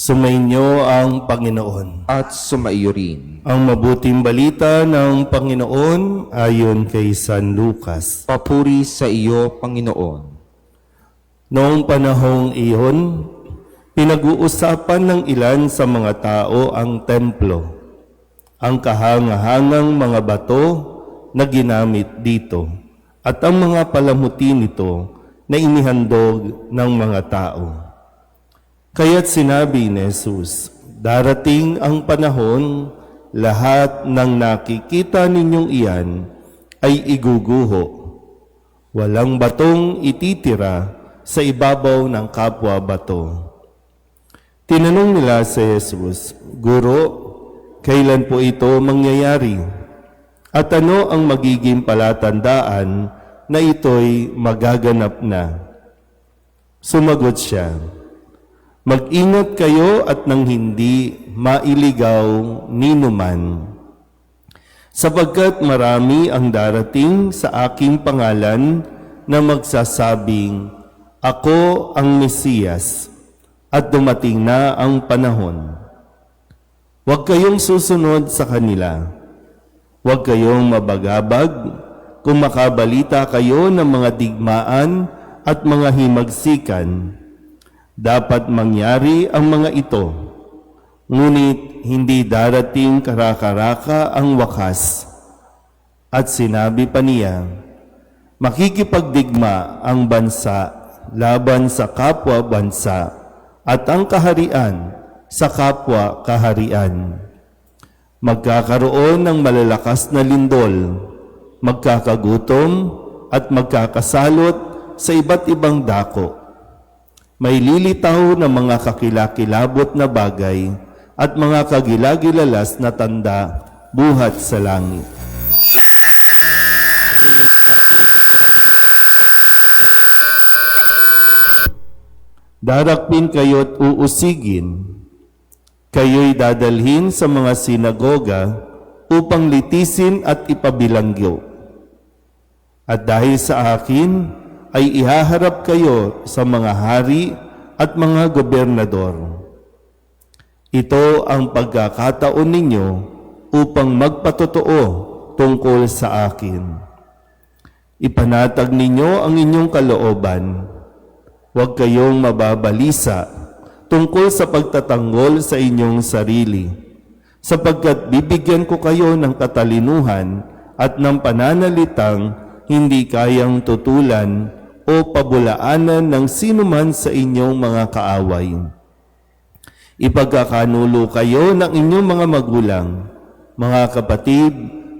Sumainyo ang Panginoon. at sumaiyo rin. Ang mabuting balita ng Panginoon ayon kay San Lucas. Papuri sa iyo, Panginoon. Noong panahong iyon, pinag-uusapan ng ilan sa mga tao ang templo, ang kahangahangang mga bato na ginamit dito, at ang mga palamuti nito na inihandog ng mga tao. Kaya't sinabi ni Jesus, Darating ang panahon, lahat ng nakikita ninyong iyan ay iguguho. Walang batong ititira sa ibabaw ng kapwa bato. Tinanong nila si Jesus, Guro, kailan po ito mangyayari? At ano ang magiging palatandaan na ito'y magaganap na? Sumagot siya, Mag-ingat kayo at nang hindi mailigaw ninuman. Sapagkat marami ang darating sa aking pangalan na magsasabing, Ako ang Mesiyas, at dumating na ang panahon. Huwag kayong susunod sa kanila. Huwag kayong mabagabag kung makabalita kayo ng mga digmaan at mga himagsikan dapat mangyari ang mga ito, ngunit hindi darating karakaraka ang wakas. At sinabi pa niya, makikipagdigma ang bansa laban sa kapwa bansa at ang kaharian sa kapwa kaharian. Magkakaroon ng malalakas na lindol, magkakagutom at magkakasalot sa iba't ibang dako may lilitaw na mga kakilakilabot na bagay at mga kagilagilalas na tanda buhat sa langit. Darakpin kayo't uusigin. Kayo'y dadalhin sa mga sinagoga upang litisin at ipabilanggo. At dahil sa akin, ay ihaharap kayo sa mga hari at mga gobernador. Ito ang pagkakataon ninyo upang magpatotoo tungkol sa akin. Ipanatag ninyo ang inyong kalooban. Huwag kayong mababalisa tungkol sa pagtatanggol sa inyong sarili, sapagkat bibigyan ko kayo ng katalinuhan at ng pananalitang hindi kayang tutulan o pabulaanan ng sinuman sa inyong mga kaaway. Ipagkakanulo kayo ng inyong mga magulang, mga kapatid,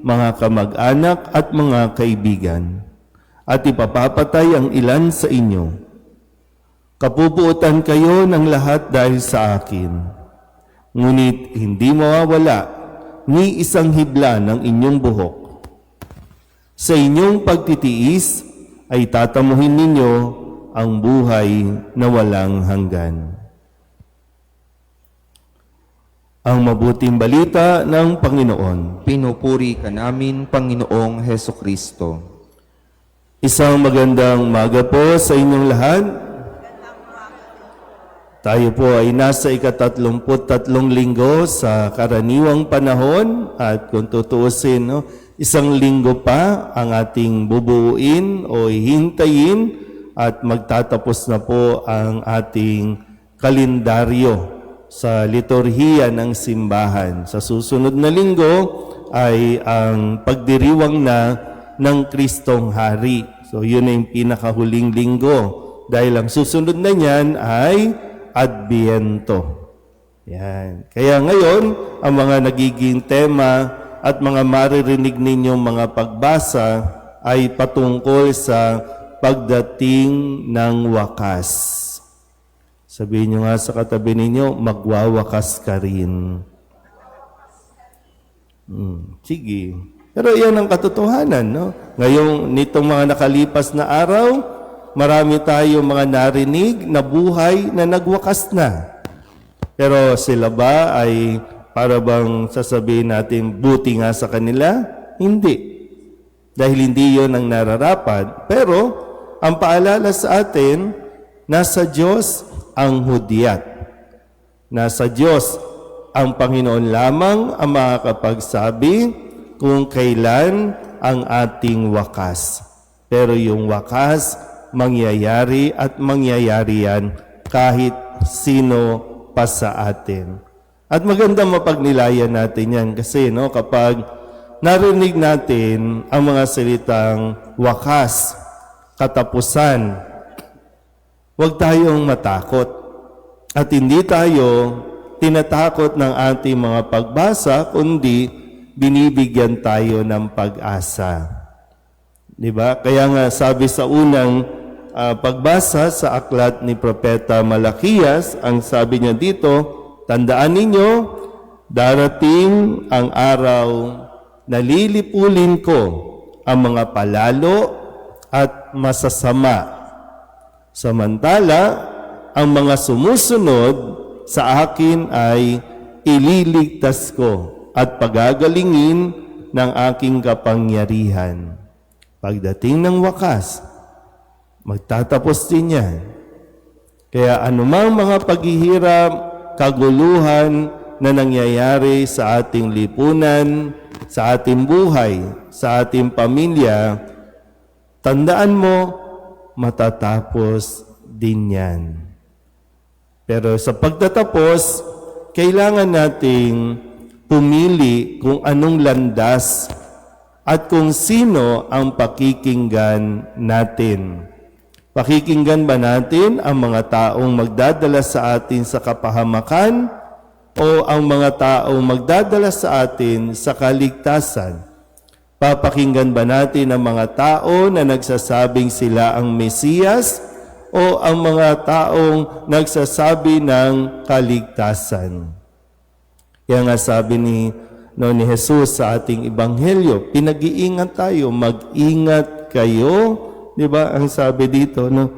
mga kamag-anak at mga kaibigan, at ipapapatay ang ilan sa inyo. Kapupuotan kayo ng lahat dahil sa akin. Ngunit hindi mawawala ni isang hibla ng inyong buhok. Sa inyong pagtitiis ay tatamuhin ninyo ang buhay na walang hanggan. Ang mabuting balita ng Panginoon. Pinupuri ka namin, Panginoong Heso Kristo. Isang magandang maga po sa inyong lahat. Tayo po ay nasa ikatatlumput tatlong linggo sa karaniwang panahon at kung tutuusin, no, isang linggo pa ang ating bubuuin o hintayin at magtatapos na po ang ating kalendaryo sa liturhiya ng simbahan. Sa susunod na linggo ay ang pagdiriwang na ng Kristong Hari. So yun na yung pinakahuling linggo. Dahil ang susunod na niyan ay Adviento. Yan. Kaya ngayon, ang mga nagiging tema at mga maririnig ninyong mga pagbasa ay patungkol sa pagdating ng wakas. Sabihin nyo nga sa katabi ninyo, magwawakas ka rin. Hmm, sige. Pero yan ang katotohanan, no? Ngayong nitong mga nakalipas na araw, marami tayong mga narinig na buhay na nagwakas na. Pero sila ba ay para bang sasabihin natin buti nga sa kanila? Hindi. Dahil hindi yon ang nararapat. Pero ang paalala sa atin, nasa Diyos ang hudyat. Nasa Diyos ang Panginoon lamang ang makakapagsabi kung kailan ang ating wakas. Pero yung wakas, mangyayari at mangyayari yan kahit sino pa sa atin. At maganda mapagnilayan natin yan kasi no, kapag narinig natin ang mga salitang wakas, katapusan, huwag tayong matakot. At hindi tayo tinatakot ng ating mga pagbasa, kundi binibigyan tayo ng pag-asa. Di ba? Kaya nga sabi sa unang ah, pagbasa sa aklat ni Propeta Malakias, ang sabi niya dito, tandaan ninyo, darating ang araw na lilipulin ko ang mga palalo at masasama. Samantala, ang mga sumusunod sa akin ay ililigtas ko at pagagalingin ng aking kapangyarihan. Pagdating ng wakas, magtatapos din yan. Kaya anumang mga paghihirap, kaguluhan na nangyayari sa ating lipunan, sa ating buhay, sa ating pamilya, tandaan mo, matatapos din yan. Pero sa pagtatapos, kailangan nating pumili kung anong landas at kung sino ang pakikinggan natin. Pakikinggan ba natin ang mga taong magdadala sa atin sa kapahamakan o ang mga taong magdadala sa atin sa kaligtasan? Papakinggan ba natin ang mga tao na nagsasabing sila ang Mesiyas o ang mga taong nagsasabi ng kaligtasan? Kaya nga sabi ni, no, ni Jesus sa ating ebanghelyo, pinag-iingat tayo, mag-ingat kayo. Di ba? Ang sabi dito, no,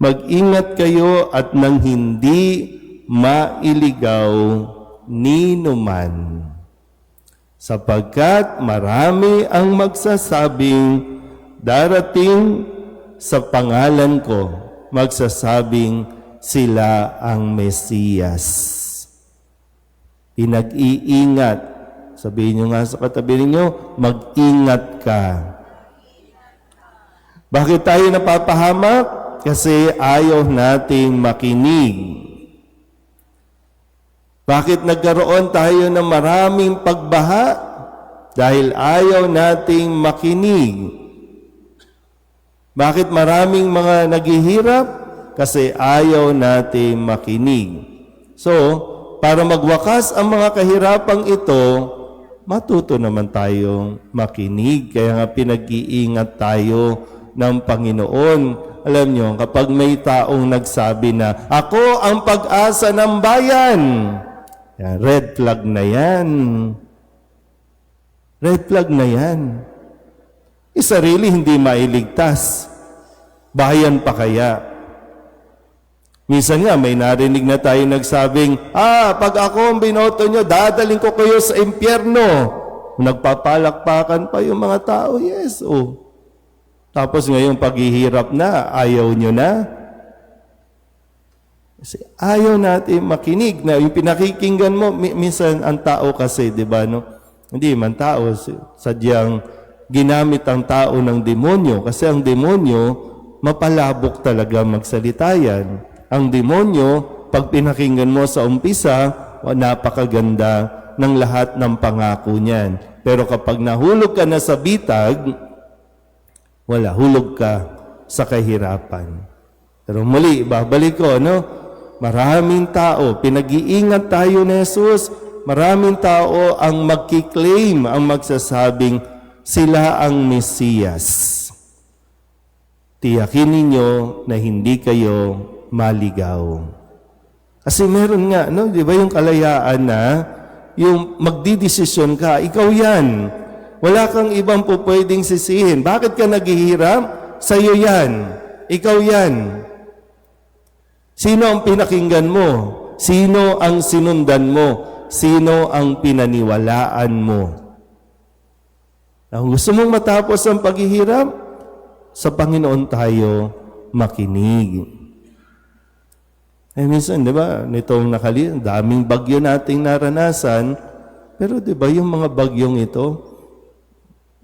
mag-ingat kayo at nang hindi mailigaw nino man. Sapagkat marami ang magsasabing darating sa pangalan ko, magsasabing sila ang Mesiyas pinag-iingat. Sabihin nyo nga sa katabi ninyo, mag-ingat ka. Bakit tayo napapahamak? Kasi ayaw nating makinig. Bakit nagkaroon tayo ng maraming pagbaha? Dahil ayaw nating makinig. Bakit maraming mga naghihirap? Kasi ayaw nating makinig. So, para magwakas ang mga kahirapang ito, matuto naman tayong makinig. Kaya nga pinag-iingat tayo ng Panginoon. Alam nyo, kapag may taong nagsabi na, Ako ang pag-asa ng bayan, yan, red flag na yan. Red flag na yan. Eh, sarili hindi mailigtas. Bayan pa kaya? Minsan nga, may narinig na tayo nagsabing, ah, pag ako ang binoto nyo, dadaling ko kayo sa impyerno. Nagpapalakpakan pa yung mga tao, yes, oh. Tapos ngayon paghihirap na, ayaw nyo na. Kasi ayaw natin makinig na yung pinakikinggan mo, mi- minsan ang tao kasi, di ba, no? Hindi man tao, sadyang ginamit ang tao ng demonyo. Kasi ang demonyo, mapalabok talaga magsalita yan. Ang demonyo, pag pinakinggan mo sa umpisa, napakaganda ng lahat ng pangako niyan. Pero kapag nahulog ka na sa bitag, wala, hulog ka sa kahirapan. Pero muli, babalik ko, no? Maraming tao, pinag-iingat tayo ni Jesus, maraming tao ang magkiklaim, ang magsasabing sila ang Mesiyas. Tiyakin ninyo na hindi kayo maligaw. Kasi meron nga, no, di ba yung kalayaan na yung magdidesisyon ka, ikaw yan. Wala kang ibang po pwedeng sisihin. Bakit ka naghihirap? Sa'yo yan. Ikaw yan. Sino ang pinakinggan mo? Sino ang sinundan mo? Sino ang pinaniwalaan mo? Kung gusto mong matapos ang paghihirap, sa Panginoon tayo makinig. Eh minsan, di ba, nitong nakali, daming bagyo nating naranasan, pero di ba yung mga bagyong ito,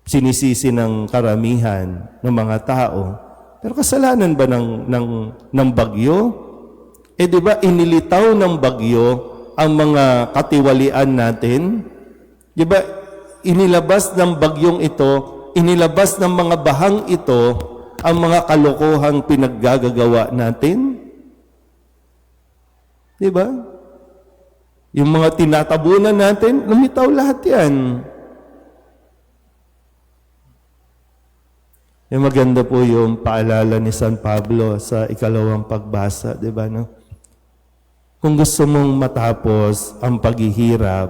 sinisisi ng karamihan ng mga tao. Pero kasalanan ba ng, ng, ng bagyo? Eh di ba inilitaw ng bagyo ang mga katiwalian natin? Di ba inilabas ng bagyong ito, inilabas ng mga bahang ito ang mga kalokohang pinaggagawa natin? Di ba? Yung mga tinatabunan natin, lumitaw lahat yan. Yung maganda po yung paalala ni San Pablo sa ikalawang pagbasa, di ba? No? Kung gusto mong matapos ang paghihirap,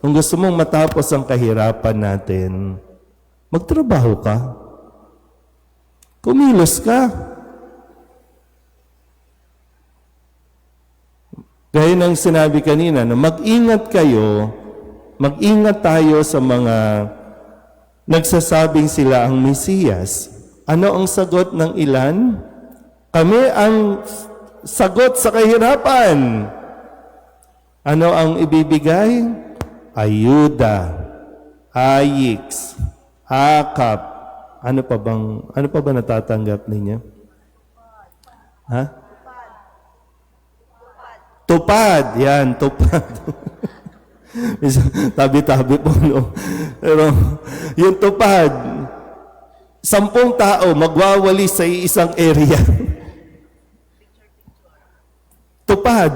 kung gusto mong matapos ang kahirapan natin, magtrabaho ka. Kumilos ka. Gaya ng sinabi kanina, na mag-ingat kayo, mag-ingat tayo sa mga nagsasabing sila ang Mesiyas. Ano ang sagot ng ilan? Kami ang sagot sa kahirapan. Ano ang ibibigay? Ayuda, ayix, akap. Ano pa bang ano pa ba natatanggap ninyo? Ha? Tupad. Yan, tupad. Tabi-tabi po, no? Pero, yung tupad, sampung tao magwawali sa isang area. tupad.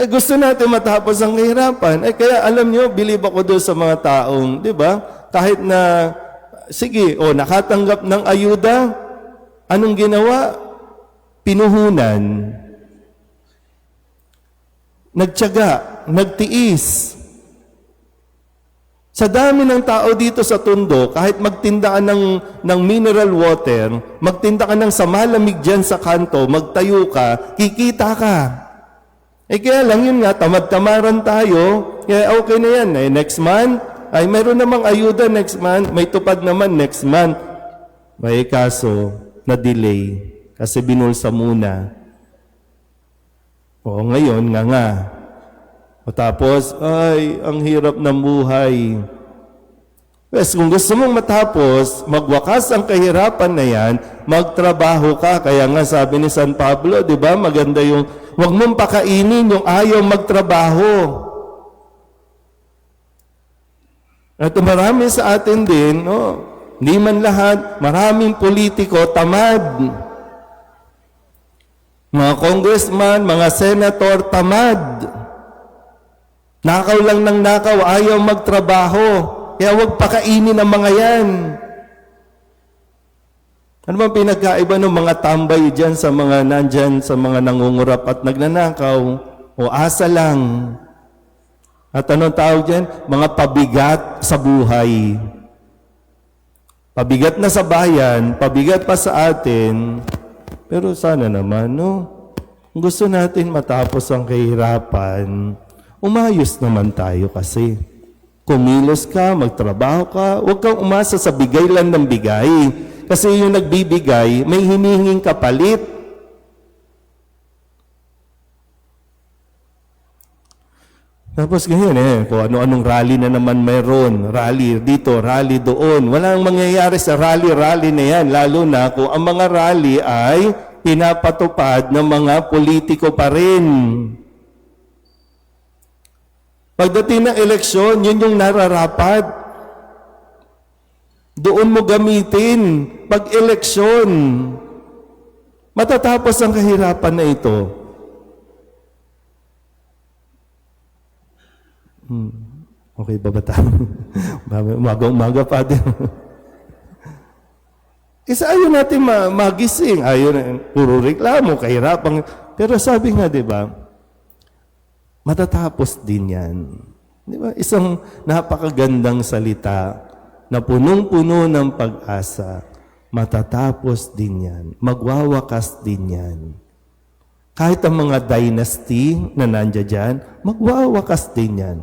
Eh, gusto natin matapos ang kahirapan. Eh, kaya alam nyo, believe ako doon sa mga taong, di ba? Kahit na, sige, o nakatanggap ng ayuda, anong ginawa? Pinuhunan. Nagtyaga, nagtiis. Sa dami ng tao dito sa Tondo, kahit magtinda ka ng, ng mineral water, magtinda ka ng sa malamig dyan sa kanto, magtayo ka, kikita ka. Eh kaya lang yun nga, tamad-tamaran tayo, kaya okay na yan. Eh, next month, ay meron namang ayuda next month, may tupad naman next month. May kaso, na-delay, kasi binulsa muna. O ngayon, nga nga. O tapos, ay, ang hirap ng buhay. Yes, kung gusto mong matapos, magwakas ang kahirapan na yan, magtrabaho ka. Kaya nga sabi ni San Pablo, di ba, maganda yung, huwag mong pakainin yung ayaw magtrabaho. At marami sa atin din, no, hindi man lahat, maraming politiko tamad. Mga congressman, mga senator, tamad. Nakaw lang ng nakaw, ayaw magtrabaho. Kaya huwag pakainin ang mga yan. Ano bang pinagkaiba ng mga tambay dyan sa mga nandyan, sa mga nangungurap at nagnanakaw? O asa lang. At anong tawag dyan? Mga pabigat sa buhay. Pabigat na sa bayan, pabigat pa sa atin, pero sana naman, no? Gusto natin matapos ang kahirapan, umayos naman tayo kasi. Kumilos ka, magtrabaho ka, huwag kang umasa sa bigay lang ng bigay. Kasi yung nagbibigay, may hinihinging kapalit. Tapos ganyan eh, kung ano-anong rally na naman mayroon, rally dito, rally doon. Walang mangyayari sa rally-rally na yan, lalo na kung ang mga rally ay pinapatupad ng mga politiko pa rin. Pagdating ng eleksyon, yun yung nararapat. Doon mo gamitin pag eleksyon. Matatapos ang kahirapan na ito. Hmm. Okay ba ba tayo? Umaga-umaga pa din. Isa ayaw natin ma- magising. Ayaw puro reklamo, kahirapan. Pero sabi nga, di ba, matatapos din yan. Di ba? Isang napakagandang salita na punong-puno ng pag-asa. Matatapos din yan. Magwawakas din yan. Kahit ang mga dynasty na nandiyan dyan, magwawakas din yan.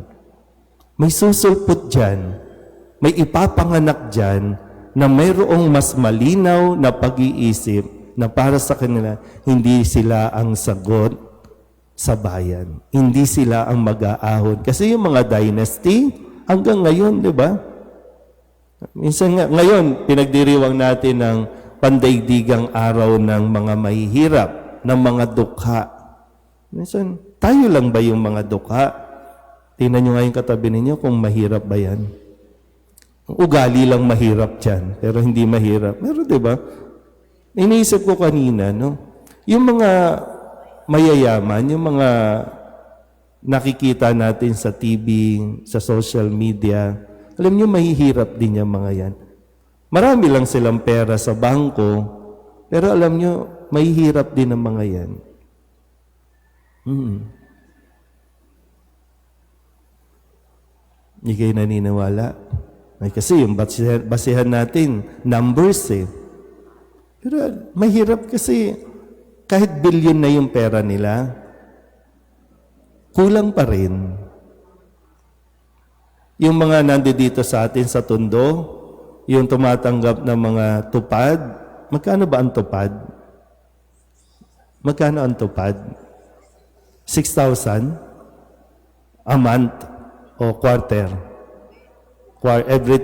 May susulpot dyan, may ipapanganak dyan na mayroong mas malinaw na pag-iisip na para sa kanila, hindi sila ang sagot sa bayan. Hindi sila ang mag-aahon. Kasi yung mga dynasty, hanggang ngayon, di ba? Minsan nga, ngayon, pinagdiriwang natin ng pandaigdigang araw ng mga mahihirap, ng mga dukha. Minsan, tayo lang ba yung mga dukha? Tingnan nyo nga yung katabi ninyo kung mahirap ba yan. Ugali lang mahirap dyan, pero hindi mahirap. Pero di ba? Iniisip ko kanina, no? Yung mga mayayaman, yung mga nakikita natin sa TV, sa social media, alam nyo, mahihirap din yung mga yan. Marami lang silang pera sa bangko, pero alam nyo, mahihirap din ang mga yan. Hmm. Hindi kayo naniniwala? Ay, kasi yung basihan, basihan natin, numbers eh. Pero mahirap kasi kahit billion na yung pera nila, kulang pa rin. Yung mga nandito sa atin sa Tondo, yung tumatanggap ng mga tupad, magkano ba ang tupad? Magkano ang tupad? 6,000 a month o quarter. Quar every,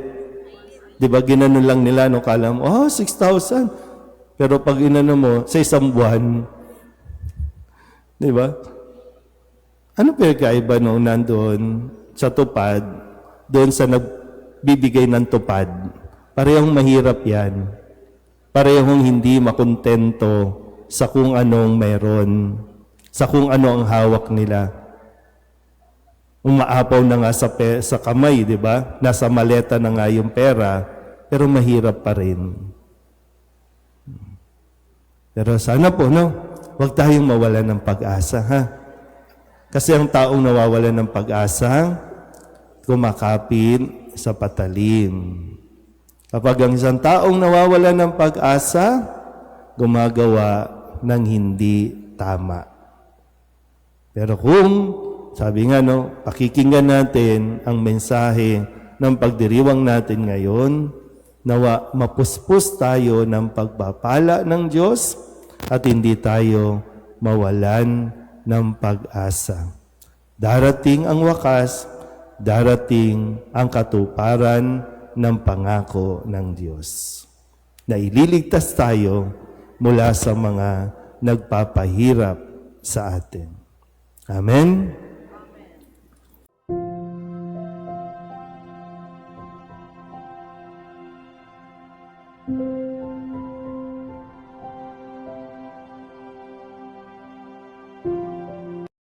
di ba ginano lang nila, no, kala mo, oh, 6,000. Pero pag inano mo, sa isang buwan, di ba? Ano pinagkaiba nung nandoon sa tupad, doon sa nagbibigay ng tupad? Parehong mahirap yan. Parehong hindi makontento sa kung anong meron, sa kung ano ang hawak nila. Umaapaw na nga sa, pe- sa kamay, di ba? Nasa maleta na nga yung pera, pero mahirap pa rin. Pero sana po, no? Huwag tayong mawalan ng pag-asa, ha? Kasi ang taong nawawalan ng pag-asa, kumakapit sa patalim. Kapag ang isang taong nawawalan ng pag-asa, gumagawa ng hindi tama. Pero kung, sabi nga no, pakikinggan natin ang mensahe ng pagdiriwang natin ngayon, nawa mapuspos tayo ng pagpapala ng Diyos at hindi tayo mawalan ng pag-asa. Darating ang wakas, darating ang katuparan ng pangako ng Diyos. Na ililigtas tayo mula sa mga nagpapahirap sa atin. Amen?